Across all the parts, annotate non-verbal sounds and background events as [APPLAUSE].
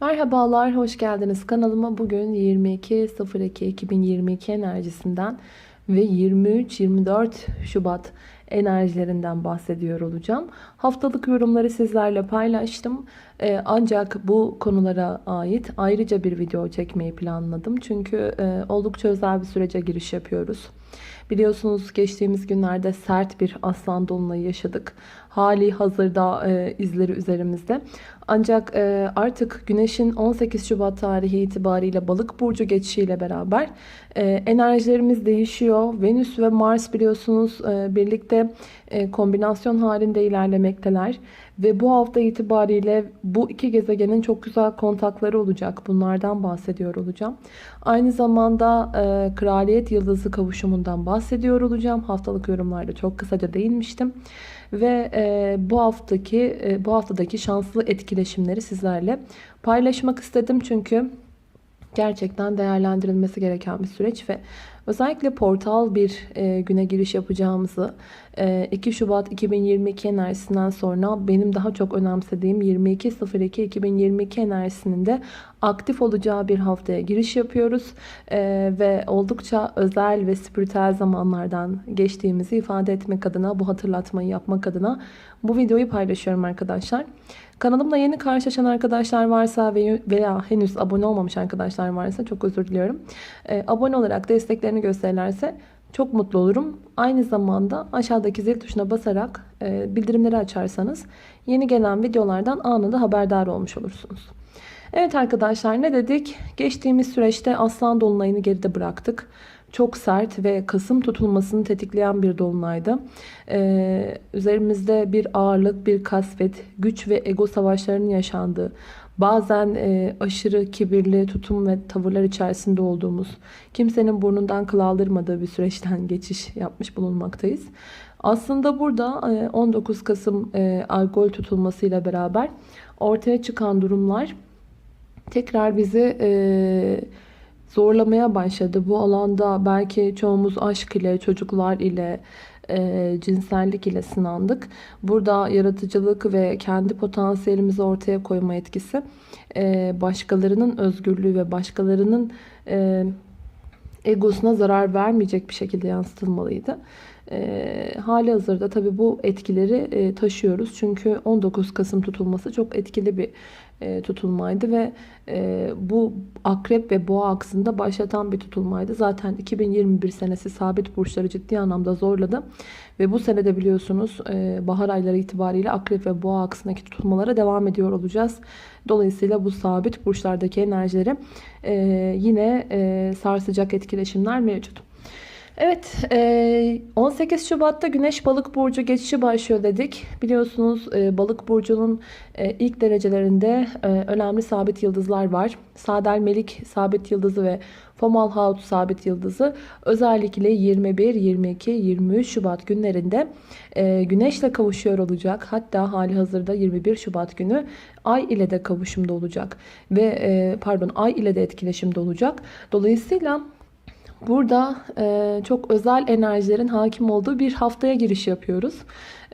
Merhabalar, hoş geldiniz kanalıma. Bugün 22.02.2022 enerjisinden ve 23-24 Şubat enerjilerinden bahsediyor olacağım. Haftalık yorumları sizlerle paylaştım. Ee, ancak bu konulara ait ayrıca bir video çekmeyi planladım. Çünkü e, oldukça özel bir sürece giriş yapıyoruz. Biliyorsunuz geçtiğimiz günlerde sert bir aslan dolunayı yaşadık. Hali hazırda e, izleri üzerimizde. Ancak e, artık Güneş'in 18 Şubat tarihi itibariyle Balık burcu geçişiyle beraber e, enerjilerimiz değişiyor. Venüs ve Mars biliyorsunuz e, birlikte e, kombinasyon halinde ilerlemekteler ve bu hafta itibariyle bu iki gezegenin çok güzel kontakları olacak. Bunlardan bahsediyor olacağım. Aynı zamanda e, Kraliyet Yıldızı kavuşumundan bahsediyor olacağım. Haftalık yorumlarda çok kısaca değinmiştim ve e, bu haftaki e, bu haftadaki şanslı etkileşimleri sizlerle paylaşmak istedim. Çünkü gerçekten değerlendirilmesi gereken bir süreç ve özellikle portal bir e, güne giriş yapacağımızı e, 2 Şubat 2022 enerjisinden sonra benim daha çok önemsediğim 22.02.2022 enerjisinin de aktif olacağı bir haftaya giriş yapıyoruz e, ve oldukça özel ve spiritüel zamanlardan geçtiğimizi ifade etmek adına bu hatırlatmayı yapmak adına bu videoyu paylaşıyorum arkadaşlar. Kanalımla yeni karşılaşan arkadaşlar varsa veya henüz abone olmamış arkadaşlar varsa çok özür diliyorum. E, abone olarak desteklerini gösterirlerse çok mutlu olurum. Aynı zamanda aşağıdaki zil tuşuna basarak e, bildirimleri açarsanız yeni gelen videolardan anında haberdar olmuş olursunuz. Evet arkadaşlar ne dedik? Geçtiğimiz süreçte aslan dolunayını geride bıraktık çok sert ve kasım tutulmasını tetikleyen bir dolunaydı. Ee, üzerimizde bir ağırlık, bir kasvet, güç ve ego savaşlarının yaşandığı, bazen e, aşırı kibirli tutum ve tavırlar içerisinde olduğumuz, kimsenin burnundan kıl aldırmadığı bir süreçten [LAUGHS] geçiş yapmış bulunmaktayız. Aslında burada 19 e, Kasım e, alkol tutulmasıyla beraber ortaya çıkan durumlar tekrar bizi e, zorlamaya başladı. Bu alanda belki çoğumuz aşk ile, çocuklar ile, e, cinsellik ile sınandık. Burada yaratıcılık ve kendi potansiyelimizi ortaya koyma etkisi e, başkalarının özgürlüğü ve başkalarının e, egosuna zarar vermeyecek bir şekilde yansıtılmalıydı. E, hali hazırda tabi bu etkileri e, taşıyoruz. Çünkü 19 Kasım tutulması çok etkili bir e, tutulmaydı ve e, bu akrep ve boğa aksında başlatan bir tutulmaydı. Zaten 2021 senesi sabit burçları ciddi anlamda zorladı. Ve bu senede biliyorsunuz e, bahar ayları itibariyle akrep ve boğa aksındaki tutulmalara devam ediyor olacağız. Dolayısıyla bu sabit burçlardaki enerjileri yine e, sarsacak etkileşimler mevcut. Evet 18 e, Şubat'ta Güneş Balık Burcu geçişi başlıyor dedik. Biliyorsunuz e, Balık Burcu'nun e, ilk derecelerinde önemli sabit yıldızlar var. Sadel Melik sabit yıldızı ve Fomalhaut sabit yıldızı özellikle 21, 22, 23 Şubat günlerinde Güneş'le kavuşuyor olacak. Hatta hali hazırda 21 Şubat günü Ay ile de kavuşumda olacak. Ve pardon Ay ile de etkileşimde olacak. Dolayısıyla Burada e, çok özel enerjilerin hakim olduğu bir haftaya giriş yapıyoruz.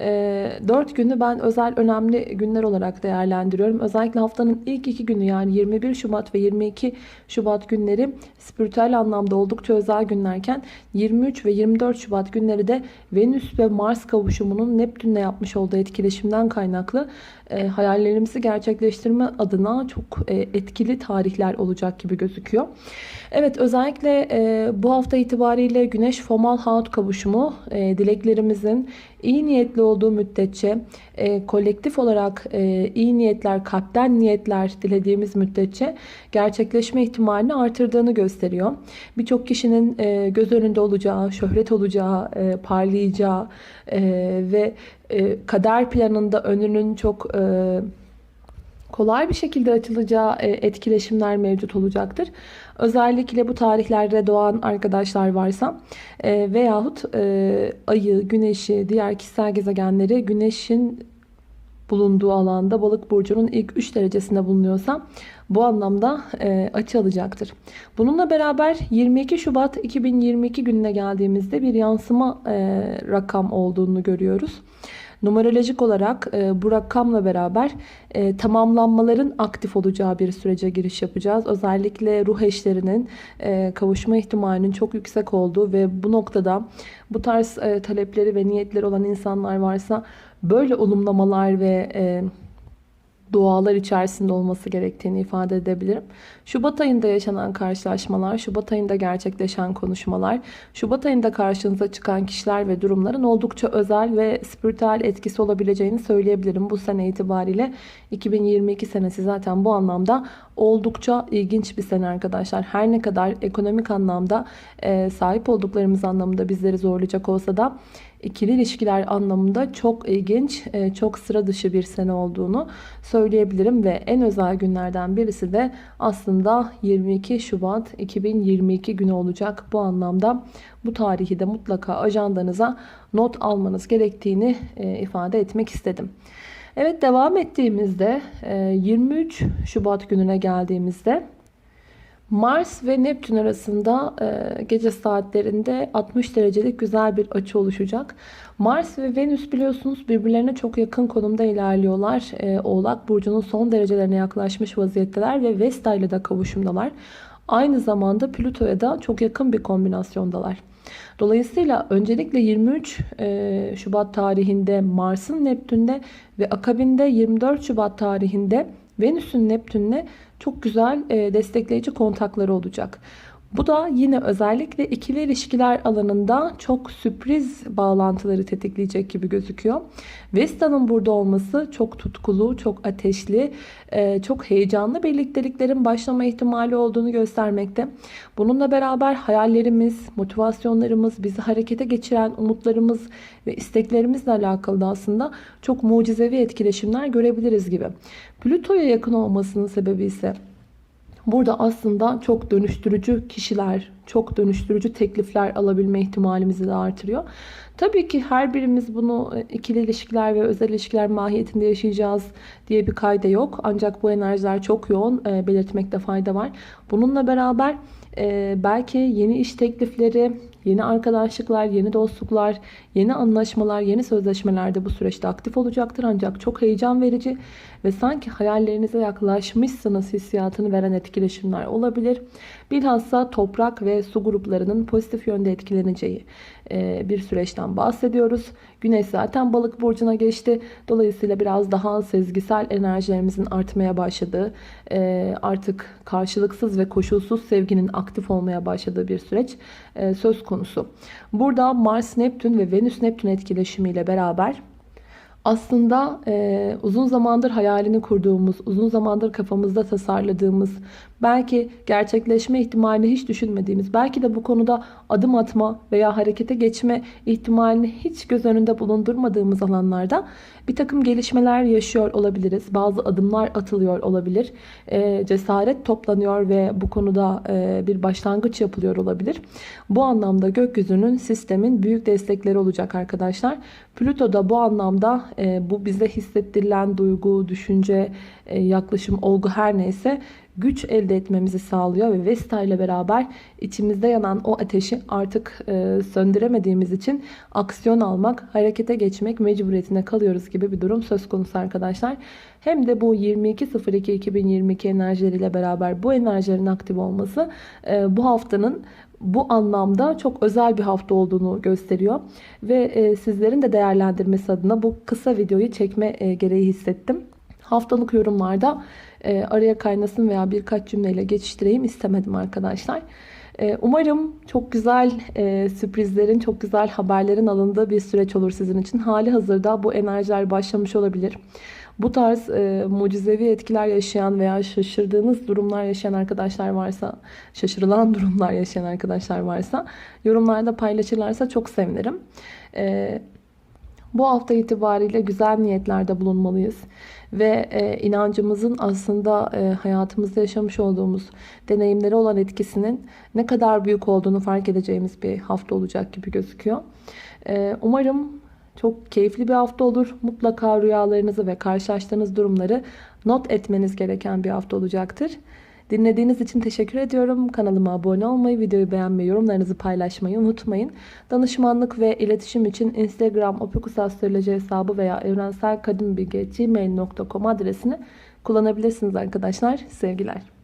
E, 4 günü ben özel önemli günler olarak değerlendiriyorum. Özellikle haftanın ilk iki günü yani 21 Şubat ve 22 Şubat günleri spiritüel anlamda oldukça özel günlerken 23 ve 24 Şubat günleri de Venüs ve Mars kavuşumunun Neptün'le yapmış olduğu etkileşimden kaynaklı e, hayallerimizi gerçekleştirme adına çok e, etkili tarihler olacak gibi gözüküyor. Evet özellikle e, bu hafta itibariyle Güneş Fomal Haut kavuşumu e, dileklerimizin iyi niyetli olduğu müddetçe e, kolektif olarak e, iyi niyetler, kalpten niyetler dilediğimiz müddetçe gerçekleşme ihtimalini artırdığını gösteriyor. Birçok kişinin e, göz önünde olacağı, şöhret olacağı, e, parlayacağı e, ve e, kader planında önünün çok... E, kolay bir şekilde açılacağı e, etkileşimler mevcut olacaktır. Özellikle bu tarihlerde doğan arkadaşlar varsa e, veyahut e, ayı, güneşi, diğer kişisel gezegenleri güneşin bulunduğu alanda balık burcunun ilk 3 derecesinde bulunuyorsa bu anlamda e, açı alacaktır. Bununla beraber 22 Şubat 2022 gününe geldiğimizde bir yansıma e, rakam olduğunu görüyoruz. Numerolojik olarak e, bu rakamla beraber e, tamamlanmaların aktif olacağı bir sürece giriş yapacağız. Özellikle ruh eşlerinin e, kavuşma ihtimalinin çok yüksek olduğu ve bu noktada bu tarz e, talepleri ve niyetleri olan insanlar varsa böyle olumlamalar ve e, dualar içerisinde olması gerektiğini ifade edebilirim. Şubat ayında yaşanan karşılaşmalar, Şubat ayında gerçekleşen konuşmalar, Şubat ayında karşınıza çıkan kişiler ve durumların oldukça özel ve spiritüel etkisi olabileceğini söyleyebilirim. Bu sene itibariyle 2022 senesi zaten bu anlamda oldukça ilginç bir sene arkadaşlar. Her ne kadar ekonomik anlamda sahip olduklarımız anlamında bizleri zorlayacak olsa da ikili ilişkiler anlamında çok ilginç, e, çok sıra dışı bir sene olduğunu söyleyebilirim ve en özel günlerden birisi de aslında 22 Şubat 2022 günü olacak. Bu anlamda bu tarihi de mutlaka ajandanıza not almanız gerektiğini e, ifade etmek istedim. Evet devam ettiğimizde 23 e, Şubat gününe geldiğimizde Mars ve Neptün arasında e, gece saatlerinde 60 derecelik güzel bir açı oluşacak. Mars ve Venüs biliyorsunuz birbirlerine çok yakın konumda ilerliyorlar. E, Oğlak Burcu'nun son derecelerine yaklaşmış vaziyetteler ve Vesta ile de kavuşumdalar. Aynı zamanda Plüto'ya da çok yakın bir kombinasyondalar. Dolayısıyla öncelikle 23 e, Şubat tarihinde Mars'ın Neptün'de ve akabinde 24 Şubat tarihinde Venüs'ün Neptün'le çok güzel destekleyici kontakları olacak. Bu da yine özellikle ikili ilişkiler alanında çok sürpriz bağlantıları tetikleyecek gibi gözüküyor. Vesta'nın burada olması çok tutkulu, çok ateşli, e, çok heyecanlı birlikteliklerin başlama ihtimali olduğunu göstermekte. Bununla beraber hayallerimiz, motivasyonlarımız, bizi harekete geçiren umutlarımız ve isteklerimizle alakalı da aslında çok mucizevi etkileşimler görebiliriz gibi. Plüto'ya yakın olmasının sebebi ise Burada aslında çok dönüştürücü kişiler, çok dönüştürücü teklifler alabilme ihtimalimizi de artırıyor. Tabii ki her birimiz bunu e, ikili ilişkiler ve özel ilişkiler mahiyetinde yaşayacağız diye bir kayda yok. Ancak bu enerjiler çok yoğun e, belirtmekte fayda var. Bununla beraber e, belki yeni iş teklifleri, Yeni arkadaşlıklar, yeni dostluklar, yeni anlaşmalar, yeni sözleşmeler de bu süreçte aktif olacaktır. Ancak çok heyecan verici ve sanki hayallerinize yaklaşmışsınız hissiyatını veren etkileşimler olabilir. Bilhassa toprak ve su gruplarının pozitif yönde etkileneceği e, bir süreçten bahsediyoruz. Güneş zaten balık burcuna geçti. Dolayısıyla biraz daha sezgisel enerjilerimizin artmaya başladığı, e, artık karşılıksız ve koşulsuz sevginin aktif olmaya başladığı bir süreç e, söz konusu. Burada Mars, Neptün ve Venüs Neptün etkileşimiyle beraber aslında e, uzun zamandır hayalini kurduğumuz, uzun zamandır kafamızda tasarladığımız, belki gerçekleşme ihtimalini hiç düşünmediğimiz, belki de bu konuda adım atma veya harekete geçme ihtimalini hiç göz önünde bulundurmadığımız alanlarda bir takım gelişmeler yaşıyor olabiliriz. Bazı adımlar atılıyor olabilir. E, cesaret toplanıyor ve bu konuda e, bir başlangıç yapılıyor olabilir. Bu anlamda gökyüzünün, sistemin büyük destekleri olacak arkadaşlar. Plüto da bu anlamda e, bu bize hissettirilen duygu, düşünce, e, yaklaşım, olgu her neyse güç elde etmemizi sağlıyor ve Vesta ile beraber içimizde yanan o ateşi artık e, söndüremediğimiz için aksiyon almak, harekete geçmek mecburiyetine kalıyoruz gibi bir durum söz konusu arkadaşlar. Hem de bu 22.02.2022 enerjileriyle beraber bu enerjilerin aktif olması e, bu haftanın bu anlamda çok özel bir hafta olduğunu gösteriyor. Ve e, sizlerin de değerlendirmesi adına bu kısa videoyu çekme e, gereği hissettim. Haftalık yorumlarda e, araya kaynasın veya birkaç cümleyle geçiştireyim istemedim arkadaşlar. E, umarım çok güzel e, sürprizlerin, çok güzel haberlerin alındığı bir süreç olur sizin için. Hali hazırda bu enerjiler başlamış olabilir. Bu tarz e, mucizevi etkiler yaşayan veya şaşırdığınız durumlar yaşayan arkadaşlar varsa, şaşırılan [LAUGHS] durumlar yaşayan arkadaşlar varsa yorumlarda paylaşırlarsa çok sevinirim. E, bu hafta itibariyle güzel niyetlerde bulunmalıyız ve e, inancımızın aslında e, hayatımızda yaşamış olduğumuz deneyimleri olan etkisinin ne kadar büyük olduğunu fark edeceğimiz bir hafta olacak gibi gözüküyor. E, umarım çok keyifli bir hafta olur. Mutlaka rüyalarınızı ve karşılaştığınız durumları not etmeniz gereken bir hafta olacaktır. Dinlediğiniz için teşekkür ediyorum. Kanalıma abone olmayı, videoyu beğenmeyi, yorumlarınızı paylaşmayı unutmayın. Danışmanlık ve iletişim için Instagram opikusastroloji hesabı veya evrenselkadimbilgi.gmail.com adresini kullanabilirsiniz arkadaşlar. Sevgiler.